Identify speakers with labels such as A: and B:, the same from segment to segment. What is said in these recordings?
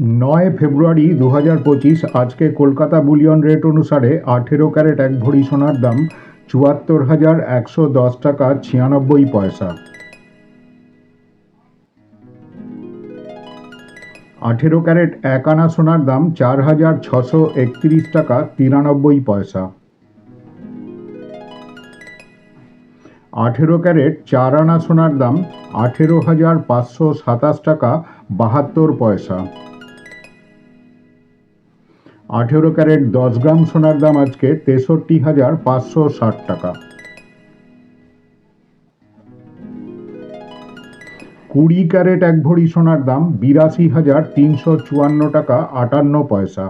A: নয় ফেব্রুয়ারি দু হাজার পঁচিশ, আজকে কলকাতা বুলিয়ন রেট অনুসারে আঠেরো ক্যারেট এক ভরি সোনার দাম, চুয়াত্তর হাজার একশো দশ টাকা ছিয়ানব্বই পয়সা। আঠেরো ক্যারেট এক আনা সোনার দাম, চার হাজার ছশো একত্রিশ টাকা তিরানব্বই পয়সা। আঠেরো ক্যারেট চার আনা সোনার দাম, আঠেরো হাজার পাঁচশো সাতাশ টাকা বাহাত্তর পয়সা। আঠেরো ক্যারেট দশ গ্রাম সোনার দাম আজকে তেষট্টি হাজার পাঁচশো ষাট টাকা। কুড়ি ক্যারেট এক ভরি সোনার দাম বিরাশি হাজার তিনশো চুয়ান্ন টাকা আটান্ন পয়সা।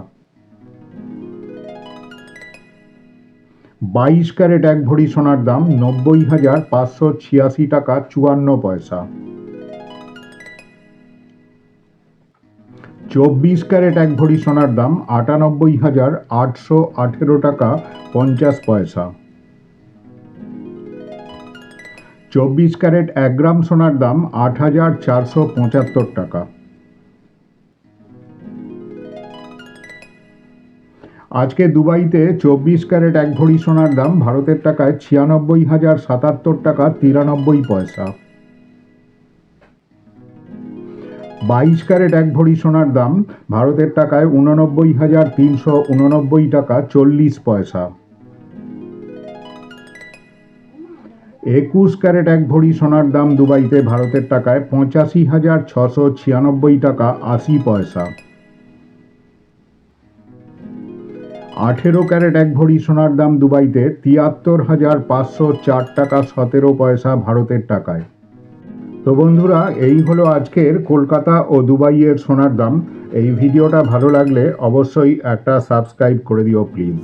A: বাইশ ক্যারেট এক ভরি সোনার দাম নব্বই হাজার পাঁচশো ছিয়াশি টাকা চুয়ান্ন পয়সা। চব্বিশ ক্যারেট এক ভরি সোনার দাম, আটানব্বই হাজার আটশো আঠেরো টাকা পঞ্চাশ পয়সা। চব্বিশ ক্যারেট এক গ্রাম সোনার দাম, আট হাজার চারশো পঁচাত্তর টাকা। আজকে দুবাইতে চব্বিশ ক্যারেট এক ভরি সোনার দাম, ভারতের টাকায় ছিয়ানব্বই হাজার সাতাত্তর টাকা তিরানব্বই পয়সা। বাইশ ক্যারেট এক ভরি সোনার দাম, ভারতের টাকায় উননব্বই হাজার তিনশো উননব্বই টাকা চল্লিশ পয়সা। একুশ ক্যারেট এক ভরি সোনার দাম দুবাইতে, ভারতের টাকায় পঁচাশি হাজার ছশো ছিয়ানব্বই টাকা আশি পয়সা। আঠেরো ক্যারেট এক ভরি সোনার দাম দুবাইতে, তিয়াত্তর হাজার পাঁচশো চার টাকা সতেরো পয়সা ভারতের টাকায়। তো বন্ধুরা, এই হলো আজকের কলকাতা ও দুবাইয়ের সোনার দাম। এই ভিডিওটা ভালো লাগলে অবশ্যই একটা সাবস্ক্রাইব করে দিও প্লিজ